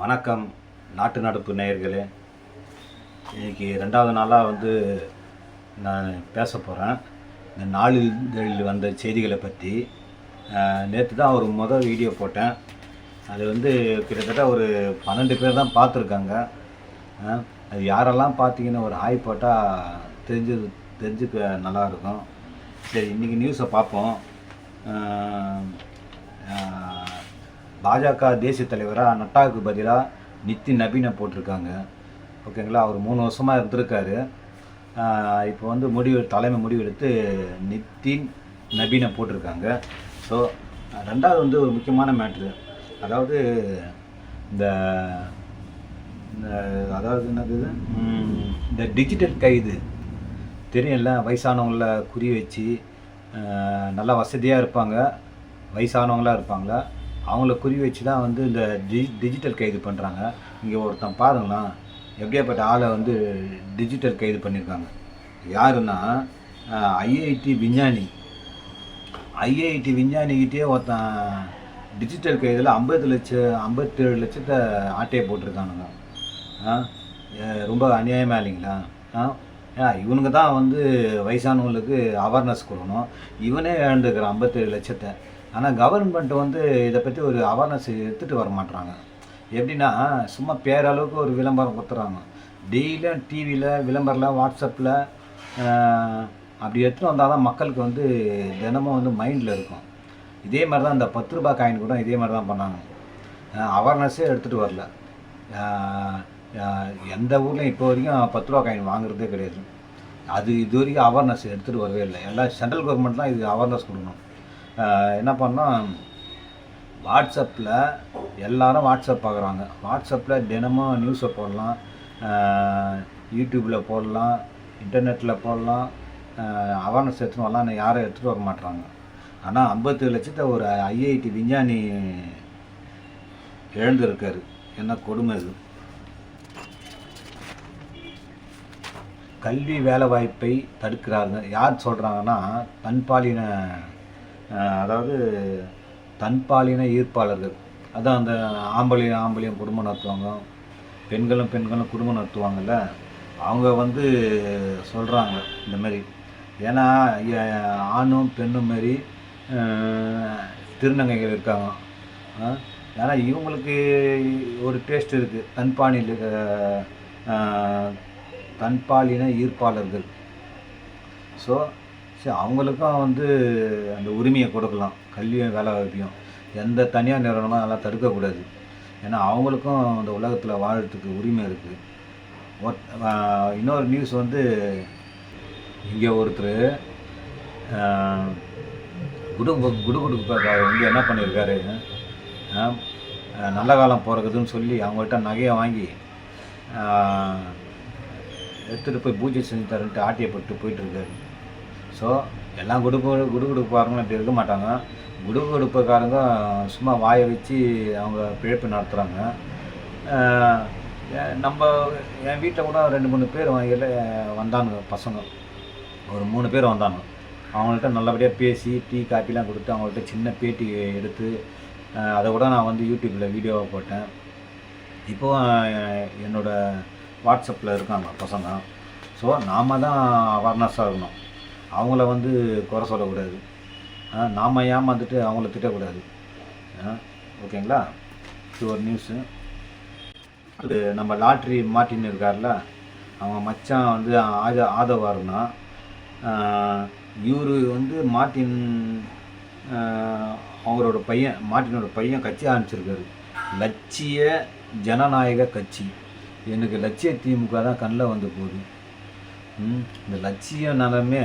வணக்கம் நாட்டு நடப்பு நேயர்களே. இன்றைக்கி ரெண்டாவது நாளாக வந்து நான் பேச போகிறேன் இந்த நாளிதழில் வந்த செய்திகளை பற்றி நேற்று தான் ஒரு முதல் வீடியோ போட்டேன். அது வந்து கிட்டத்தட்ட ஒரு பன்னெண்டு பேர் தான் பார்த்துருக்காங்க. அது யாரெல்லாம் பார்த்தீங்கன்னா ஒரு ஹாய் போட்டால் தெரிஞ்சு தெரிஞ்சுக்க நல்லாயிருக்கும் சரி இன்றைக்கி நியூஸை பார்ப்போம். பாஜக தேசிய தலைவராக நட்டாவுக்கு பதிலாக நித்தின் நபீனை போட்டிருக்காங்க. ஓகேங்களா? அவர் மூணு வருஷமாக இருந்திருக்காரு. இப்போ வந்து முடிவு தலைமை முடிவெடுத்து நித்தின் நபீனை போட்டிருக்காங்க. ஸோ ரெண்டாவது வந்து ஒரு முக்கியமான மேட்ரு. அதாவது இந்த இந்த அதாவது என்னது இந்த டிஜிட்டல் கைது. தெரியல வயசானவங்கள குறி வச்சு நல்லா வசதியாக இருப்பாங்க. வயசானவங்களா இருப்பாங்களா? அவங்கள குறி வச்சு தான் வந்து இந்த டி டிஜிட்டல் கைது பண்ணுறாங்க இங்கே ஒருத்தன் பாருங்களேன். எப்படியாப்பட்ட ஆளை வந்து டிஜிட்டல் கைது பண்ணியிருக்காங்க யாருன்னா ஐஐடி விஞ்ஞானி. ஐஐடி விஞ்ஞானிக்கிட்டே ஒருத்தன் டிஜிட்டல் கைதில் ஐம்பது லட்சம் ஐம்பத்தேழு லட்சத்தை ஆட்டையை போட்டிருக்கானுங்க. ஆ ரொம்ப அநியாயமாக இல்லைங்களா? ஆ இவனுங்க தான் வந்து வயசானவங்களுக்கு அவேர்னஸ் கொடுக்கணும். இவனே இழந்துக்கிறான் ஐம்பத்தேழு லட்சத்தை. ஆனால் கவர்மெண்ட் வந்து இதை பற்றி ஒரு அவேர்னஸ் எடுத்துகிட்டு வர மாட்டுறாங்க எப்படின்னா சும்மா பேரளவுக்கு ஒரு விளம்பரம் கொடுத்துறாங்க டெய்லியும் டிவியில் விளம்பரில் வாட்ஸ்அப்பில் அப்படி எடுத்துகிட்டு வந்தால் தான் மக்களுக்கு வந்து தினமும் வந்து மைண்டில் இருக்கும். இதே மாதிரி தான் இந்த பத்து ரூபாய் காயின் கூட இதே மாதிரி தான் பண்ணாங்க. அவேர்னஸ்ஸே எடுத்துகிட்டு வரல. எந்த ஊர்லேயும் இப்போ வரைக்கும் பத்து ரூபா காயின் வாங்குறதே கிடையாது. அது இது வரைக்கும் அவேர்னஸ் எடுத்துகிட்டு வரவே இல்லை. எல்லாம் சென்ட்ரல் கவர்மெண்ட் தான் இது அவேர்னஸ் கொடுக்கணும். என்ன பண்ணோம் வாட்ஸ்அப்பில் எல்லாரும் வாட்ஸ்அப் பார்க்குறாங்க. வாட்ஸ்அப்பில் தினமும் நியூஸை போடலாம். யூடியூப்பில் போடலாம். இன்டர்நெட்டில் போடலாம். அவேர்னஸ் எடுத்துகிட்டு வரலாம் யாரும் எடுத்துகிட்டு வர மாட்டுறாங்க ஆனால் ஐம்பத்தேழு லட்சத்தை ஒரு ஐஐடி விஞ்ஞானி இழந்திருக்காரு. என்ன கொடுமை இது? கல்வி வேலைவாய்ப்பை தடுக்கிறாங்க யார் சொல்கிறாங்கன்னா பண்பாலின அதாவது தன்பாலின ஈர்ப்பாளர்கள். அதான் அந்த ஆம்பளையும் ஆம்பளையும் குடும்பம் நடத்துவாங்க. பெண்களும் பெண்களும் குடும்பம் நடத்துவாங்கல்ல. அவங்க வந்து சொல்கிறாங்க இந்த மாதிரி ஏன்னா ஆணும் பெண்ணும் மாரி திருநங்கைகள் இருக்காங்க. ஏன்னா இவங்களுக்கு ஒரு டேஸ்ட் இருக்குது தன்பாணியில் தன்பாலின ஈர்ப்பாளர்கள். ஸோ சரி அவங்களுக்கும் வந்து அந்த உரிமையை கொடுக்கலாம் கல்வியும் வேலை வாய்ப்பையும் எந்த தனியார் நிறுவனமும் அதெல்லாம் தடுக்கக்கூடாது. ஏன்னா அவங்களுக்கும் அந்த உலகத்தில் வாழறதுக்கு உரிமை இருக்குது இன்னொரு நியூஸ் வந்து இங்கே ஒருத்தர் குடு குடு குடுக்கு வந்து என்ன பண்ணியிருக்காரு நல்ல காலம் பிறகுதுன்னு சொல்லி அவங்கள்ட்ட நகையை வாங்கி எடுத்துகிட்டு போய் பூஜை செஞ்சு தரன்ட்டு ஆட்டியப்பட்டு போயிட்டுருக்காரு ஸோ எல்லாம் குடுப்பு குடு குடுப்பாருங்க இப்படி இருக்க மாட்டாங்க. குடு குடுப்புக்காரங்க சும்மா வாயை வச்சு அவங்க பிழைப்பு நடத்துகிறாங்க நம்ம என் வீட்டில் கூட ரெண்டு மூணு பேர் வாங்கில வந்தானுங்க பசங்க. ஒரு மூணு பேர் வந்தாங்க அவங்கள்ட்ட நல்லபடியாக பேசி டீ காப்பிலாம் கொடுத்து அவங்கள்ட்ட சின்ன பேட்டி எடுத்து அதை கூட நான் வந்து யூடியூப்பில் வீடியோவை போட்டேன். இப்போ என்னோடய வாட்ஸ்அப்பில் இருக்காங்க பசங்க. ஸோ நாம் தான் அவேர்னஸாக இருக்கணும் அவங்கள வந்து குறை சொல்லக்கூடாது. நாம் நாம ஏமாந்துட்டு அவங்கள திட்டக்கூடாது. ஓகேங்களா? இது ஒரு நியூஸு. அது நம்ம லாட்ரி மாட்டின்னு இருக்கார்ல அவங்க மச்சான் வந்து ஆத ஆதவாருன்னா இவர் வந்து மார்ட்டின் அவங்களோட பையன் மார்ட்டினோட பையன் கட்சி ஆரம்பிச்சிருக்காரு. லட்சிய ஜனநாயக கட்சி. எனக்கு லட்சிய திமுக தான் கண்ணில் வந்து போகுது. இந்த லட்சிய நலமே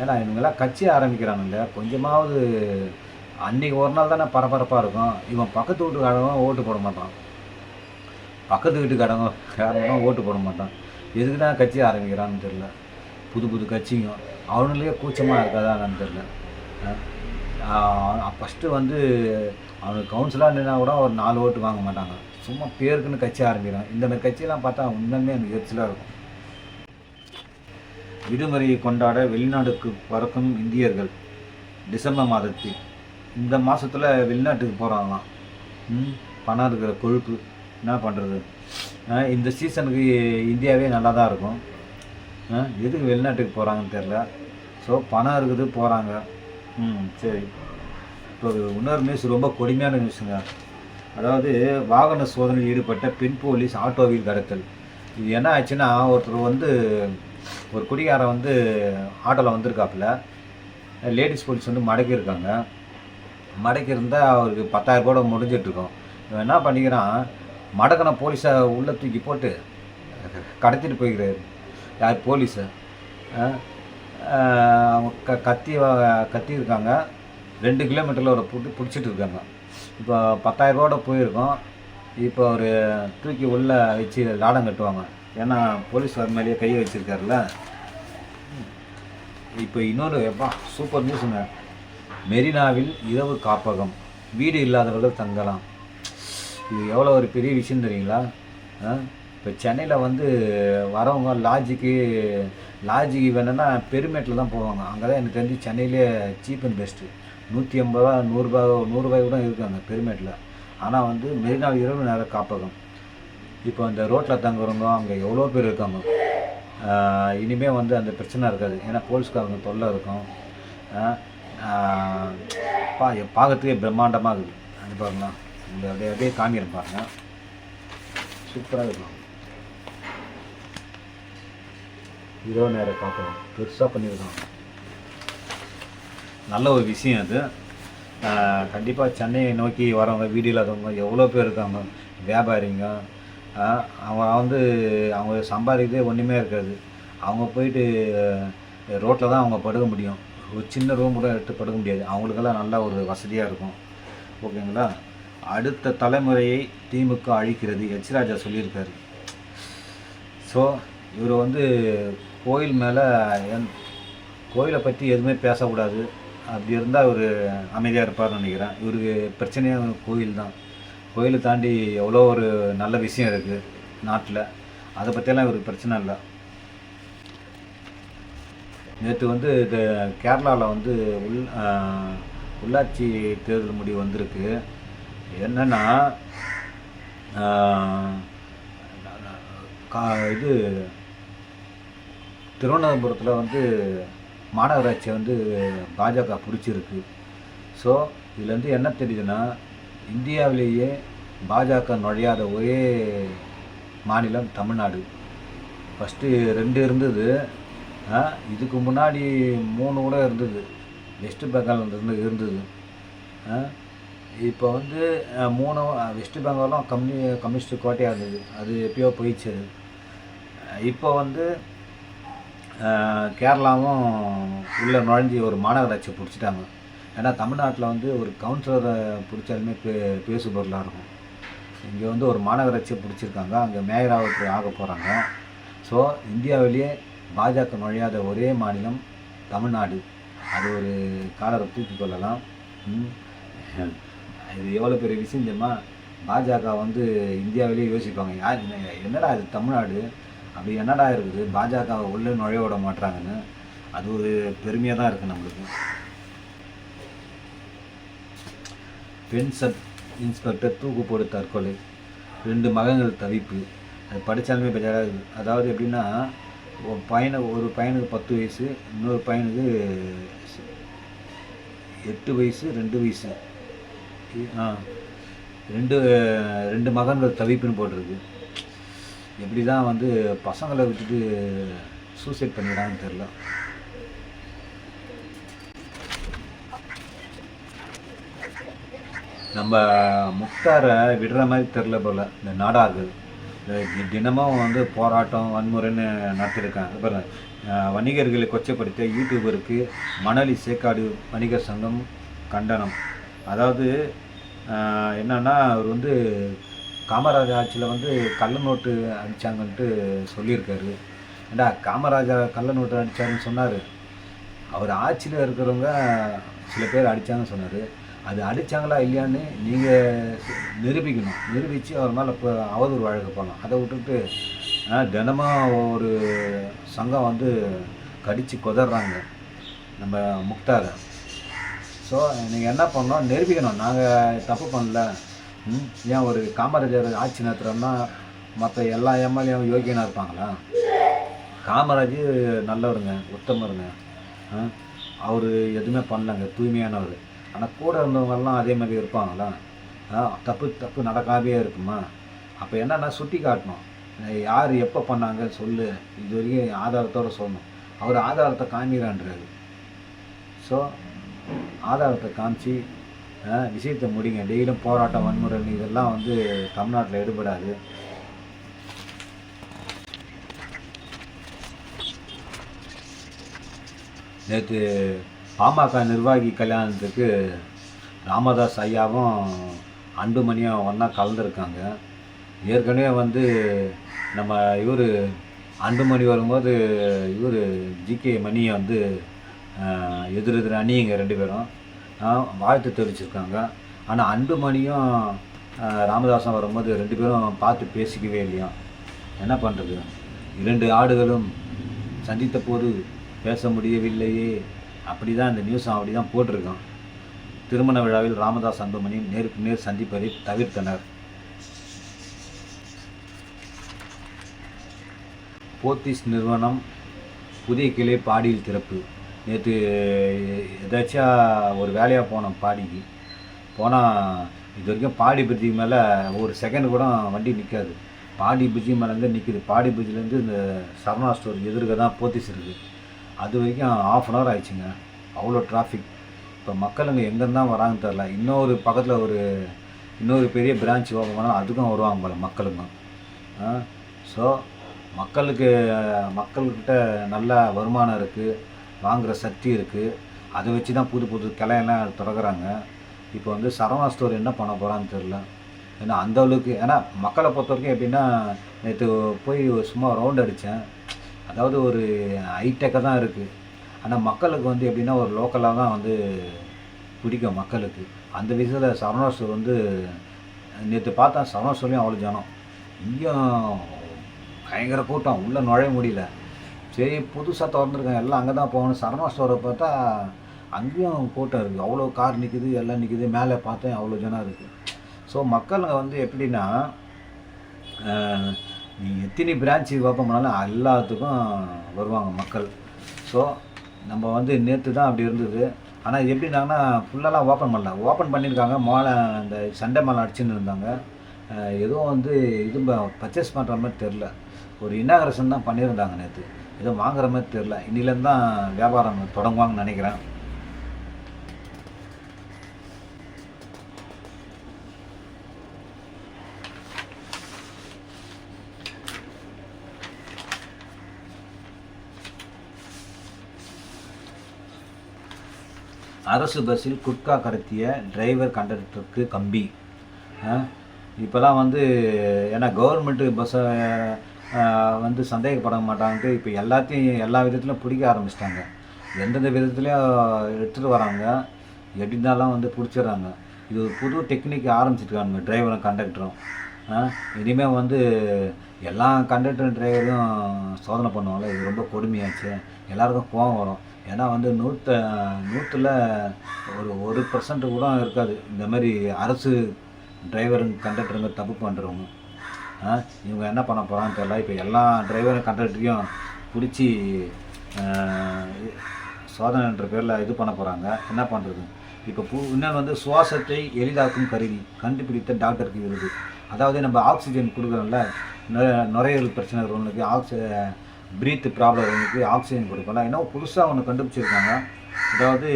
ஏன்னா இவங்கெல்லாம் கட்சி ஆரம்பிக்கிறாங்கல்ல கொஞ்சமாவது அன்னைக்கு ஒரு நாள் தானே பரபரப்பாக இருக்கும். இவன் பக்கத்து வீட்டுக்காரங்க ஓட்டு போட மாட்டான். பக்கத்து வீட்டுக்காரங்க காரங்க ஓட்டு போட மாட்டான். எதுக்கு தான் கட்சி ஆரம்பிக்கிறான்னு தெரில புது புது கட்சிங்க அவனுங்களே கூச்சமாக இருக்காதா என்னன்னு தெரில ஃபஸ்ட்டு வந்து அவனுக்கு கவுன்சிலாக நின்னா கூட ஒரு நாலு ஓட்டு வாங்க மாட்டாங்க. சும்மா பேருக்குன்னு கட்சி ஆரம்பிக்கிறான். இந்த மாதிரி கட்சியெல்லாம் பார்த்தா உண்மையுமே எனக்கு எரிச்சலாக இருக்கும். விடுமுறையை கொண்டாட வெளிநாடுக்கு பறக்கும் இந்தியர்கள். டிசம்பர் மாதத்தில். இந்த மாதத்தில் வெளிநாட்டுக்கு போகிறாங்களாம் ம் பணம் இருக்கிற கொழுப்பு. என்ன பண்ணுறது இந்த சீசனுக்கு இந்தியாவே நல்லா தான் இருக்கும் எதுக்கு வெளிநாட்டுக்கு போகிறாங்கன்னு தெரில ஸோ பணம் இருக்குது போகிறாங்க ம் சரி. இப்போ இன்னொரு நியூஸ் ரொம்ப கொடுமையான நியூஸுங்க அதாவது வாகன சோதனையில் ஈடுபட்ட பெண் போலீஸ் ஆட்டோவில் கடத்தல். இது என்ன ஆச்சுன்னா ஒருத்தர் வந்து ஒரு குடிகாரன் வந்து ஆட்டோவில் வந்திருக்காப்புல. லேடிஸ் போலீஸ் வந்து மடக்கி இருக்காங்க மடக்கி இருந்தால் அவருக்கு பத்தாயிரம் கூட முடிஞ்சிட்ருக்கோம். இவன் என்ன பண்ணிக்கிறான்? மடக்கின போலீஸை உள்ளே தூக்கி போட்டு கடத்திட்டு போய்க்கிறாரு. யார்? போலீஸு. அவங்க க கத்தி கத்தி இருக்காங்க ரெண்டு கிலோமீட்டரில் ஒரு புடி பிடிச்சிட்டு இருக்காங்க இப்போ பத்தாயிரரூவோட போயிருக்கோம். இப்போ ஒரு தூக்கி உள்ளே வச்சு லாடம் கட்டுவாங்க. ஏன்னா போலீஸ் வர மேலேயே கை வச்சிருக்காருல்ல. இப்போ இன்னொரு எப்பா சூப்பர் நியூஸுங்க. மெரினாவில் இரவு காப்பகம். வீடு இல்லாதவர்கள் தங்கலாம். இது எவ்வளோ ஒரு பெரிய விஷயம் தெரியுங்களா? இப்போ சென்னையில் வந்து வரவங்க லாட்ஜுக்கு லாட்ஜுக்கு வேணும்னா பெருமேட்டில் தான் போவாங்க. அங்கே தான் எனக்கு தெரிஞ்சு சென்னையிலே சீப் அண்ட் பெஸ்ட்டு. நூற்றி ஐம்பது ரூபா நூறுரூபா நூறுரூபாய் கூட இருக்காங்க பெருமேட்டில். ஆனால் வந்து மெரினாவில் இரவு நேர காப்பகம். இப்போ அந்த ரோட்டில் தங்குறவங்க அங்கே எவ்வளோ பேர் இருக்காங்க? இனிமேல் வந்து அந்த பிரச்சனை இருக்காது. ஏன்னா போலீஸ்காரங்க தொல்லை இருக்கும். பா பார்க்கறதுக்கே பிரம்மாண்டமாக இருக்குது. அது பாருங்களா இந்த அப்படியே அப்படியே காமிக்கிறேன் பாருங்க. சூப்பராக இருக்கும் இரவு நேரம் பார்க்கலாம். பெருசாக பண்ணியிருக்காங்க நல்ல ஒரு விஷயம் அது. கண்டிப்பாக சென்னையை நோக்கி வரவங்க வீடு இல்லாதவங்க எவ்வளோ பேர் இருக்காங்க? வியாபாரிங்க அவன் அவங்க வந்து அவங்க சம்பாதிக்கிறதே ஒன்றுமே இருக்காது. அவங்க போயிட்டு ரோட்டில் தான் அவங்க படுக்க முடியும். ஒரு சின்ன ரூம் கூட எடுத்து படுக்க முடியாது. அவங்களுக்கெல்லாம் நல்ல ஒரு வசதியாக இருக்கும். ஓகேங்களா? அடுத்த தலைமுறையை திமுக அழிக்கிறது எச் ராஜா சொல்லியிருக்காரு. ஸோ இவர் வந்து கோயில் மேலே என் கோயிலை பற்றி எதுவுமே பேசக்கூடாது. அப்படி இருந்தால் இவர் அமைதியாக இருப்பார்னு நினைக்கிறேன். இவருக்கு பிரச்சனையே கோயில் தான் கோயிலை தாண்டி எவ்வளோ ஒரு நல்ல விஷயம் இருக்குது நாட்டில். அதை பற்றியெல்லாம் இவருக்கு பிரச்சனை இல்லை. நேற்று வந்து இது கேரளாவில் வந்து உள் உள்ளாட்சி தேர்தல் முடிவு வந்திருக்கு. என்னென்னா கா இது திருவனந்தபுரத்தில் வந்து மாநகராட்சியை வந்து பாஜக பிடிச்சிருக்கு. ஸோ இதுலேருந்து என்ன தெரியுதுன்னா இந்தியாவிலேயே பாஜக நுழையாத ஒரே மாநிலம் தமிழ்நாடு. ஃபஸ்ட்டு ரெண்டு இருந்தது. ஆ, இதுக்கு முன்னாடி மூணு கூட இருந்தது. வெஸ்ட் பெங்கால் இருந்து இருந்தது. ஆ, இப்போ வந்து மூணு வெஸ்ட் பெங்காலும் கம்யூ கம்யூனிஸ்ட் கோட்டையாக இருந்தது. அது எப்பயோ போயிடுச்சு இப்போ வந்து கேரளாவும் உள்ளே நுழைஞ்சி ஒரு மாநகராட்சியை பிடிச்சிட்டாங்க. ஏன்னா தமிழ்நாட்டில் வந்து ஒரு கவுன்சிலரை பிடிச்சாலுமே பே பேசு பொருளாக இருக்கும். இங்கே வந்து ஒரு மாநகராட்சியை பிடிச்சிருக்காங்க. அங்கே மேயராவுக்கு ஆக போகிறாங்க ஸோ இந்தியாவிலேயே பாஜக நுழையாத ஒரே மாநிலம் தமிழ்நாடு. அது ஒரு காலரை தூக்கி கொள்ளலாம். இது எவ்வளோ பெரிய விஷயம் தெரியுமா? பாஜக வந்து இந்தியாவிலேயே யோசிப்பாங்க. யார் என்ன- என்னடா இது தமிழ்நாடு? அப்படி என்னடா இருக்குது? பாஜக உள்ளே நுழைய விட மாட்டுறாங்கன்னு அது ஒரு பெருமையாக தான் இருக்குது நம்மளுக்கு. பெண் சப் இன்ஸ்பெக்டர் தூக்கு போடு தற்கொலை ரெண்டு மகன்கள் தவிப்பு. அது படித்தாலுமே பெஜாராக இருக்குது அதாவது எப்படின்னா ஒரு பையனை ஒரு பையனுக்கு பத்து வயசு இன்னொரு பையனுக்கு எட்டு வயசு ரெண்டு வயசு. ஆ ரெண்டு ரெண்டு மகன்கள் தவிப்புன்னு போட்டிருக்கு. எப்படி தான் வந்து பசங்களை விட்டுட்டு சூசைட் பண்ணிடாங்கன்னு தெரில நம்ம முக்தாரை விடுற மாதிரி தெரில போல். இந்த நாடாகு தினமும் வந்து போராட்டம் வன்முறைன்னு நடத்திருக்காங்க அப்புறம் வணிகர்களை கொச்சப்படுத்த யூடியூபருக்கு மணலி சேக்காடு வணிகர் சங்கம் கண்டனம். அதாவது என்னென்னா என்னன்னா அவர் வந்து காமராஜர் ஆட்சியில் வந்து கள்ள நோட்டு அடித்தாங்கன்ட்டு சொல்லியிருக்காரு. ஏண்டா காமராஜர் கள்ள நோட்டு அடித்தாருன்னு சொன்னார். அவர் ஆட்சியில் இருக்கிறவங்க சில பேர் அடித்தாங்கன்னு சொன்னார். அது அடித்தாங்களா இல்லையான்னு நீங்கள் நிரூபிக்கணும். நிரூபித்து அவர் மேலே இப்போ அவதூறு வழக்கு போகலாம் அதை விட்டுட்டு தினமும் ஒரு சங்கம் வந்து கடித்து கொதறாங்க நம்ம முக்தாரை. ஸோ நீங்கள் என்ன பண்ணோம் நிரூபிக்கணும். நாங்கள் தப்பு பண்ணல. ம் ஏன் ஒரு காமராஜர் ஆட்சி நடத்துகிறோம்னா மற்ற எல்லா எம்எல்ஏவும் யோகியனாக இருப்பாங்களா? காமராஜ் நல்லவருங்க உத்தமருங்க. அவர் எதுவுமே பண்ணலங்க. தூய்மையானவர். ஆனால் கூட இருந்தவங்கெல்லாம் அதே மாதிரி இருப்பாங்களா ஆ, தப்பு தப்பு நடக்காமே இருக்குமா? அப்போ என்னன்னா சுட்டி காட்டணும். யார் எப்போ பண்ணாங்க சொல்லு. இது வரைக்கும் ஆதாரத்தோடு சொல்லணும். அவர் ஆதாரத்தை காமிக்கிறான்றாரு. ஸோ ஆதாரத்தை காமிச்சு விஷயத்தை முடிங்க. டெய்லியும் போராட்டம் வன்முறை இதெல்லாம் வந்து தமிழ்நாட்டில் எடுபடாது. நேற்று பாமக நிர்வாகி கல்யாணத்துக்கு ராமதாஸ் ஐயாவும் அன்புமணியும் ஒன்றா கலந்துருக்காங்க. ஏற்கனவே வந்து நம்ம இவர் அன்புமணி வரும்போது இவர் ஜிகே மணியை வந்து ஆஹ், எதிர் எதிர் ரெண்டு பேரும். வாழ்த்து தெரிவிச்சிருக்காங்க. ஆனால் அன்புமணியும் ராமதாசன் வரும்போது ரெண்டு பேரும் பார்த்து பேசிக்கவே இல்லையா? என்ன பண்ணுறது இரண்டு ஆடுகளும் சந்தித்த போது பேச முடியவில்லையே. அப்படி தான் இந்த நியூஸும் அப்படி தான் போட்டிருக்கான். திருமண விழாவில் ராமதாஸ் அன்புமணி நேருக்கு நேர் சந்திப்பதை தவிர்த்தனர். போத்திஸ் நிறுவனம் புதிய கிளை பாடியில் திறப்பு. நேற்று எதாச்சா ஒரு வேலையாக போனோம் பாடிக்கு. போனால் இது வரைக்கும் பாடி பிரிட்ஜுக்கு மேலே ஒரு செகண்ட் கூட வண்டி நிற்காது பாடி பிரிட்ஜு மேலேருந்து நிற்கிது பாடி பிரிட்ஜிலேருந்து இந்த சரணா ஸ்டோர் எதிர்க்க தான் போத்திஸ் இருக்குது அது வரைக்கும் ஆஃப் அன் ஹவர் ஆயிடுச்சுங்க. அவ்வளோ டிராஃபிக் இப்போ மக்களுங்க எங்கேருந்தான் வராங்கன்னு தெரில இன்னொரு பக்கத்தில் ஒரு இன்னொரு பெரிய பிரான்ச் ஓப்பன் பண்ணால் அதுக்கும் வருவாங்க போல மக்களுங்க. ஸோ மக்களுக்கு மக்கள்கிட்ட நல்ல வருமானம் இருக்குது வாங்குகிற சக்தி இருக்குது அதை வச்சு தான் புது புது கிளையெல்லாம் திறக்கிறாங்க. இப்போ வந்து சரவணா ஸ்டோர் என்ன பண்ண போகிறான்னு தெரில ஏன்னா அந்த அளவுக்கு ஏன்னா மக்களை பொறுத்த வரைக்கும் எப்படின்னா நேற்று போய் சும்மா ரவுண்ட் அடித்தேன் அதாவது ஒரு ஹைடெக்காக தான் இருக்குது ஆனால் மக்களுக்கு வந்து எப்படின்னா ஒரு லோக்கலாக தான் வந்து பிடிக்கும் மக்களுக்கு. அந்த விஷயத்தில் சரவணா வந்து நேற்று பார்த்தா சரவணா அவ்வளோ ஜனம். இங்கேயும் பயங்கர கூட்டம். உள்ளே நுழைய முடியல. சரி புதுசாக திறந்துருக்காங்க. எல்லாம் அங்கே தான் போகணும். சரணா ஸ்டோரை பார்த்தா அங்கேயும் கூட்டம் இருக்குது அவ்வளோ கார் நிற்குது எல்லாம் நிற்குது மேலே பார்த்தேன் அவ்வளோ ஜனம் இருக்குது ஸோ மக்களுங்க வந்து எப்படின்னா நீங்கள் எத்தனை பிரான்ச்சு ஓப்பன் பண்ணாலும் எல்லாத்துக்கும் வருவாங்க மக்கள். ஸோ நம்ம வந்து நேற்று தான் அப்படி இருந்தது. ஆனால் இது எப்படின்னாங்கன்னா ஃபுல்லாலாம் ஓப்பன் பண்ணல. ஓப்பன் பண்ணியிருக்காங்க. மாலை அந்த சண்டை மாலை அடிச்சுன்னு இருந்தாங்க. எதுவும் வந்து இது பர்ச்சேஸ் பண்ணுற மாதிரி தெரில ஒரு இன்னாகரசன் தான் பண்ணியிருந்தாங்க நேற்று எதுவும் வாங்குற மாதிரி தெரில இன்னிலேருந்து தான் வியாபாரம் தொடங்குவாங்கன்னு நினைக்கிறேன். அரசு பஸ்ஸில் குட்கா கடத்திய டிரைவர் கண்டக்டருக்கு கம்பி. இப்போலாம் வந்து ஏன்னா கவர்மெண்ட்டு பஸ்ஸை வந்து சந்தேகப்பட மாட்டாங்கன்ட்டு இப்போ எல்லாத்தையும் எல்லா விதத்துலையும் பிடிக்க ஆரம்பிச்சிட்டாங்க. எந்தெந்த விதத்துலையும் எடுத்துகிட்டு வராங்க. எப்படி இருந்தாலும் வந்து பிடிச்சிடுறாங்க. இது ஒரு புது டெக்னிக் ஆரம்பிச்சிருக்காங்க டிரைவரும் கண்டக்டரும் இனிமேல் வந்து எல்லா கண்டக்டரும் டிரைவரும் சோதனை பண்ணுவாங்களே இது ரொம்ப கொடுமையாச்சு. எல்லாருக்கும் கோவம் வரும். ஏன்னா வந்து நூற்ற நூற்றில் ஒரு ஒரு பர்சன்ட் கூட இருக்காது. இந்த மாதிரி அரசு டிரைவருங்க கண்டக்டருங்க தப்பு பண்ணுறவங்க இவங்க என்ன பண்ண போகிறான்னு தெரியல. இப்போ எல்லா டிரைவரும் கண்டக்டரையும் பிடிச்சி சோதனைன்ற பேரில் இது பண்ண போகிறாங்க என்ன பண்ணுறது இப்போ பூ இன்னொன்று வந்து சுவாசத்தை எளிதாக்கும் கருவி கண்டுபிடித்த டாக்டருக்கு விருது. அதாவது நம்ம ஆக்சிஜன் கொடுக்குறோம்ல நுரையீரல் பிரச்சனை இருக்கிறவங்களுக்கு ஆக்சி பிரீத் ப்ராப்ளம் இருக்கிறவங்களுக்கு ஆக்சிஜன் கொடுக்கலாம் இன்னும் புதுசாக ஒன்று கண்டுபிடிச்சிருக்காங்க. அதாவது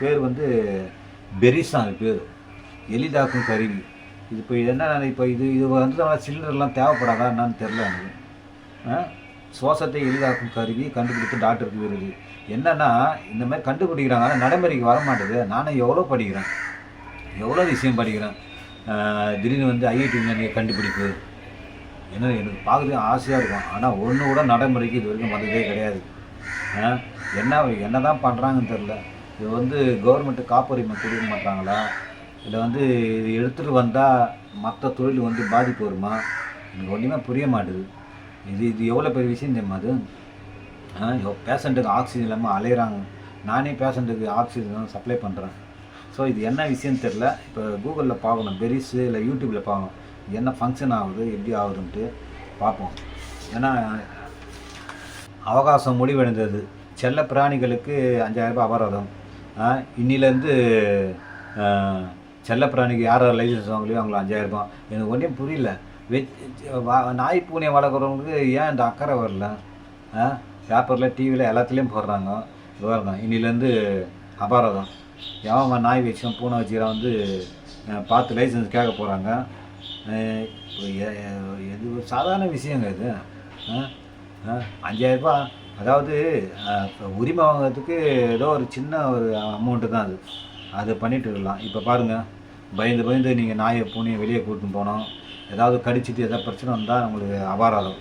பேர் வந்து பெரிசா பேர். எளிதாக்கும் கருவி. இது இப்போ என்ன இப்போ இது இது வந்து சிலிண்டர்லாம் தேவைப்படாதா என்னன்னு தெரில எனக்கு. சுவாசத்தை எளிதாக்கும் கருவி கண்டுபிடித்து டாக்டருக்கு விருது. என்னன்னா இந்த மாதிரி கண்டுபிடிக்கிறாங்க. ஆனால் நடைமுறைக்கு வரமாட்டேது நானும் எவ்வளோ படிக்கிறேன்? எவ்வளோ விஷயம் படிக்கிறேன்? திடீர்னு வந்து ஐஐடி கண்டுபிடிப்பு. ஏன்னா எனக்கு பார்க்குறதுக்கு ஆசையாக இருக்கும். ஆனால் ஒன்று கூட நடைமுறைக்கு இது வரைக்கும் வந்ததே கிடையாது. என்ன என்ன தான் பண்ணுறாங்கன்னு தெரில இது வந்து கவர்மெண்ட்டு காப்புரிமை கொடுக்க மாட்டாங்களா? இல்லை வந்து இது எடுத்துகிட்டு வந்தால் மற்ற தொழில் வந்து பாதிப்பு வருமா? எனக்கு ஒன்றுமே புரிய மாட்டுது இது இது எவ்வளோ பெரிய விஷயம் தெரியுமா அது? பேஷண்ட்டுக்கு ஆக்சிஜன் இல்லாமல் அலையிறாங்க. நானே பேஷண்ட்டுக்கு ஆக்சிஜன் சப்ளை பண்ணுறேன் ஸோ இது என்ன விஷயம்னு தெரில இப்போ கூகுளில் பார்க்கணும். பெரிஸு இல்லை யூடியூப்பில் பார்க்கணும். என்ன ஃபங்க்ஷன் ஆகுது எப்படி ஆகுதுன்ட்டு பார்ப்போம். ஏன்னா அவகாசம் முடிவடைந்தது. செல்ல பிராணிகளுக்கு அஞ்சாயிரம் ரூபாய் அபராதம். ஆ, இன்னிலேருந்து செல்ல பிராணிக்கு யார் யார் லைசன்ஸ் வாங்கலையோ அவங்களுக்கு அஞ்சாயிரம் ரூபாய். எனக்கு ஒன்றும் புரியல. வெஜ் வா- நாய் பூனையை வளர்க்குறவங்களுக்கு ஏன் இந்த அக்கறை வரல? பேப்பரில் டிவியில் எல்லாத்துலேயும் போடுறாங்க. பாருங்க இன்னிலேருந்து அபராதம். எவன் நாய் வச்சுக்கான் பூனை வச்சுக்கிறான் வந்து பார்த்து லைசன்ஸ் கேட்க போகிறாங்க இது ஒரு சாதாரண விஷயங்க இது. ஆ? அஞ்சாயிரம் ரூபாய் அதாவது உரிமை வாங்குறதுக்கு ஏதோ ஒரு சின்ன ஒரு அமௌண்ட்டு தான் அது. அது பண்ணிட்டு இருக்கலாம். இப்போ பாருங்கள் பயந்து பயந்து நீங்கள் நாயை பூனையை வெளியே கூட்டின்னு போனோம். ஏதாவது கடிச்சிட்டு எதாவது பிரச்சனை வந்தால் உங்களுக்கு அபாராதம்.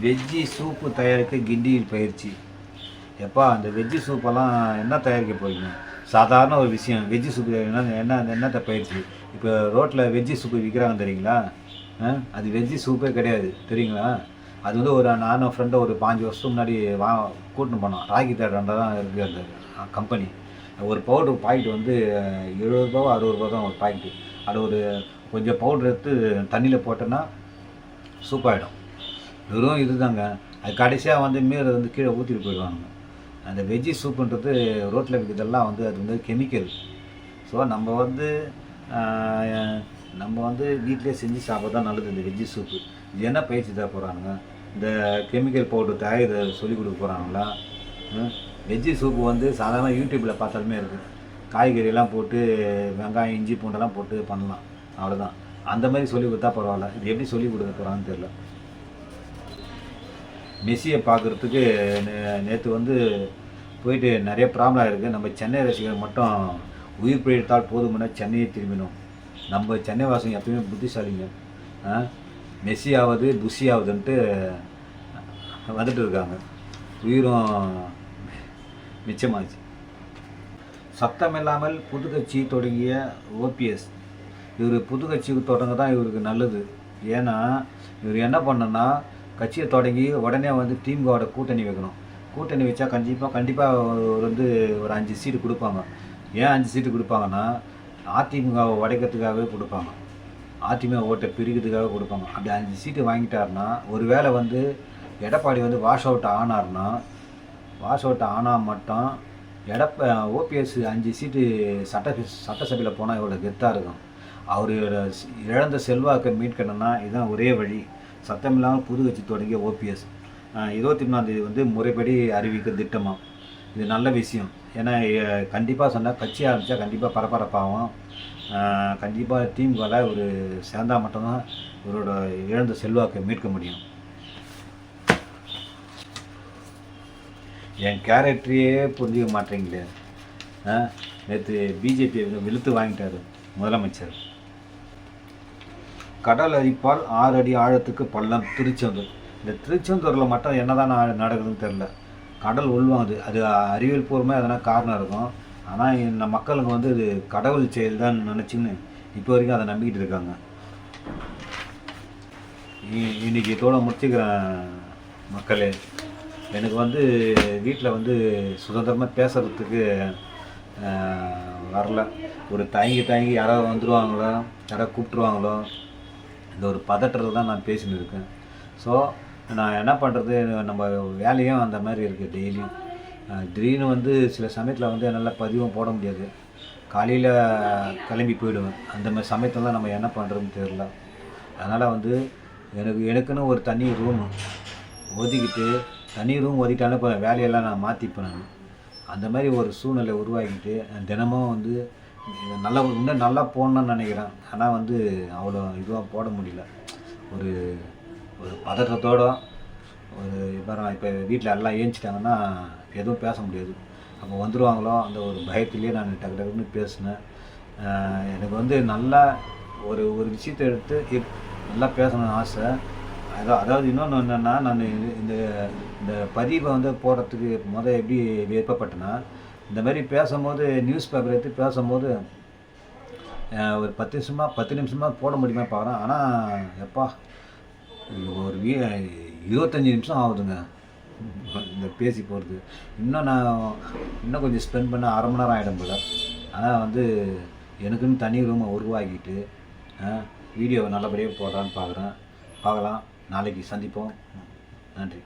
வெஜ்ஜி சூப்பு தயாரிக்க கிண்டியில் பயிற்சி. எப்பா அந்த வெஜ்ஜி சூப்பெல்லாம் என்ன தயாரிக்க போகிறீங்க சாதாரண ஒரு விஷயம். வெஜ்ஜி சூப்பு என்ன என்ன என்னத்தை பயிற்சி? இப்போ ரோட்டில் வெஜ்ஜி சூப்பு விற்கிறாங்க தெரியுங்களா? அது வெஜ்ஜி சூப்பே கிடையாது தெரியுங்களா? அது வந்து ஒரு நானும் ஃப்ரெண்டை ஒரு பாஞ்சு வருஷத்துக்கு முன்னாடி வா கூட்டின்னு போனோம். ராகி தேட்டர்ன்ற தான் இருக்குது அந்த கம்பெனி ஒரு பவுடர் பாக்கெட் வந்து எழுபது ரூபா அறுபது ரூபா தான் ஒரு பாக்கெட்டு அது ஒரு கொஞ்சம் பவுடர் எடுத்து தண்ணியில் போட்டோன்னா சூப்பாயிடும் வெறும் இதுதாங்க. அது கடைசியாக வந்து மீறி வந்து கீழே ஊற்றிட்டு போயிடுவாங்க அந்த வெஜ்ஜி சூப்புன்றது ரோட்டில் விற்கிறதெல்லாம் வந்து அது வந்து கெமிக்கல் ஸோ நம்ம வந்து நம்ம வந்து வீட்டிலே செஞ்சு சாப்பிட்றது தான் நல்லது. இந்த வெஜ்ஜி சூப்பு இது என்ன பயிற்சி தர போகிறானுங்க இந்த கெமிக்கல் பவுடர் தயாரித சொல்லிக் கொடுக்க போகிறாங்களா வெஜ்ஜி சூப்பு வந்து சாதாரண யூடியூப்பில் பார்த்தாலுமே இருக்குது காய்கறியெல்லாம் போட்டு வெங்காயம் இஞ்சி பூண்டெல்லாம் போட்டு பண்ணலாம். அவ்வளோதான் அந்த மாதிரி சொல்லி கொடுத்தா பரவாயில்ல. இது எப்படி சொல்லி கொடுக்க போகிறான்னு தெரியல. மெஸ்ஸியை பார்க்குறதுக்கு நேற்று வந்து போயிட்டு நிறைய ப்ராப்ளம் இருக்குது நம்ம சென்னை ரசிகர் மட்டும் உயிர் பிழைத்தால் போதுமென சென்னையை திரும்பினோம். நம்ம சென்னை வாசகம் எப்பயுமே புத்திசாலிங்க. மெஸ்ஸி ஆகுது புஷி ஆகுதுன்ட்டு வந்துட்டு இருக்காங்க உயிரும் மிச்சமாச்சு. சத்தமில்லாமல் புது கட்சி தொடங்கிய ஓபிஎஸ். இவர் புது கட்சி தொடங்க தான் இவருக்கு நல்லது. ஏன்னா இவர் என்ன பண்ணனா கட்சியை தொடங்கி உடனே வந்து திமுகவோட கூட்டணி வைக்கணும். கூட்டணி வச்சா கண்டிப்பாக கண்டிப்பாக ஒரு வந்து ஒரு அஞ்சு சீட்டு கொடுப்பாங்க. ஏன் அஞ்சு சீட்டு கொடுப்பாங்கன்னா அதிமுகவை உடைக்கிறதுக்காகவே கொடுப்பாங்க. அதிமுக ஓட்டை பிரிக்கிறதுக்காக கொடுப்பாங்க. அப்படி அஞ்சு சீட்டு வாங்கிட்டாருன்னா ஒருவேளை வந்து எடப்பாடி வந்து வாஷ் அவுட் ஆனார்னா வாஷ் அவுட் ஆனால் மட்டும் எடப்ப ஓபிஎஸ் அஞ்சு சீட்டு சட்ட சட்டசபையில் போனால் இவ்வளோ கெத்தாக இருக்கும். அவர் இழந்த செல்வாக்கை மீட்கணும்னா இதுதான் ஒரே வழி. சத்தம் இல்லாமல் புது கட்சி தொடங்கிய ஓபிஎஸ். இருபத்தி மூணாந்தேதி வந்து முறைப்படி அறிவிக்க திட்டமாக இது நல்ல விஷயம். ஏன்னா கண்டிப்பாக சொன்னால் கட்சி ஆரம்பித்தா கண்டிப்பாக பரபரப்பாகும். கண்டிப்பாக திமுகவில் ஒரு சேர்ந்தா மட்டும்தான் இவரோட இழந்த செல்வாக்கை மீட்க முடியும். என் கேரக்டரையே புரிஞ்சுக்க மாட்டேங்களே நேற்று பிஜேபி வெளுத்து வாங்கிட்டார் முதலமைச்சர். கடல் அரிப்பால் ஆறு அடி ஆழத்துக்கு பள்ளம் திருச்செந்தூர். இந்த திருச்செந்தூரில் மட்டும் என்ன தான் நடக்குதுன்னு தெரில கடல் உள்வாங்குது அது அறிவியல் பூர்வமாக எதனா காரணம் இருக்கும். ஆனால் இந்த மக்களுக்கு வந்து இது கடவுள் செயல் தான் நினச்சின்னு இப்போ வரைக்கும் அதை நம்பிக்கிட்டு இருக்காங்க. இ- இன்னைக்கு இதோட முடிச்சுக்கிறேன் மக்களே. எனக்கு வந்து வீட்டில் வந்து சுதந்திரமாக பேசுகிறதுக்கு வரல. ஒரு தயங்கி தயங்கி யாராவது வந்துடுவாங்களோ யாராவது கூப்பிட்ருவாங்களோ இந்த ஒரு பதற்றத்தில் தான் நான் பேசின்னு இருக்கேன். ஸோ நான் என்ன பண்ணுறது நம்ம வேலையும் அந்த மாதிரி இருக்குது டெய்லியும். திடீர்னு வந்து சில சமயத்தில் வந்து என்னால் பதிவும் போட முடியாது. காலையில் கிளம்பி போயிடுவேன். அந்த மாதிரி சமயத்தில் நம்ம என்ன பண்ணுறதுன்னு தெரில அதனால் வந்து எனக்கு எனக்குன்னு ஒரு தனி ரூம் ஒதுக்கிட்டு தனி ரூம் ஒதுக்கிட்டாலும் இப்போ வேலையெல்லாம் நான் மாற்றிப்பேன் நான். அந்த மாதிரி ஒரு சூழ்நிலை உருவாக்கிட்டு தினமும் வந்து நல்லா இன்னும் நல்லா போடணும்னு நினைக்கிறேன். ஆனால் வந்து அவ்வளோ இதுவாக போட முடியல. ஒரு ஒரு பதற்றத்தோட ஒரு இப்போ இப்போ வீட்டில் எல்லாம் ஏஞ்சிட்டாங்கன்னா எதுவும் பேச முடியாது. அப்போ வந்துடுவாங்களோ அந்த ஒரு பயத்திலேயே நான் டக்கு டக்குன்னு பேசினேன். எனக்கு வந்து நல்லா ஒரு ஒரு விஷயத்தை எடுத்து நல்லா பேசணும்னு ஆசை. அதான் அதாவது இன்னொன்று என்னென்னா நான் இந்த இந்த பதிவை வந்து போடுறதுக்கு முத எப்படி விருப்பப்பட்டேன்னா இந்த மாதிரி பேசும்போது நியூஸ் பேப்பர் எடுத்து பேசும்போது ஒரு பத்து நிமிஷமாக பத்து நிமிஷமாக போட முடியுமா பார்க்குறேன் ஆனால் எப்பா ஒரு வீ இருபத்தஞ்சி நிமிஷம் ஆகுதுங்க. இந்த பேசி போகிறது இன்னும் நான் இன்னும் கொஞ்சம் ஸ்பெண்ட் பண்ண அரை மணி நேரம் ஆகிடும் போல. ஆனால் வந்து எனக்குன்னு தனி ரூமை உருவாக்கிட்டு வீடியோ நல்லபடியாக போடுறான்னு பார்க்குறேன் பார்க்கலாம் நாளைக்கு சந்திப்போம். நன்றி.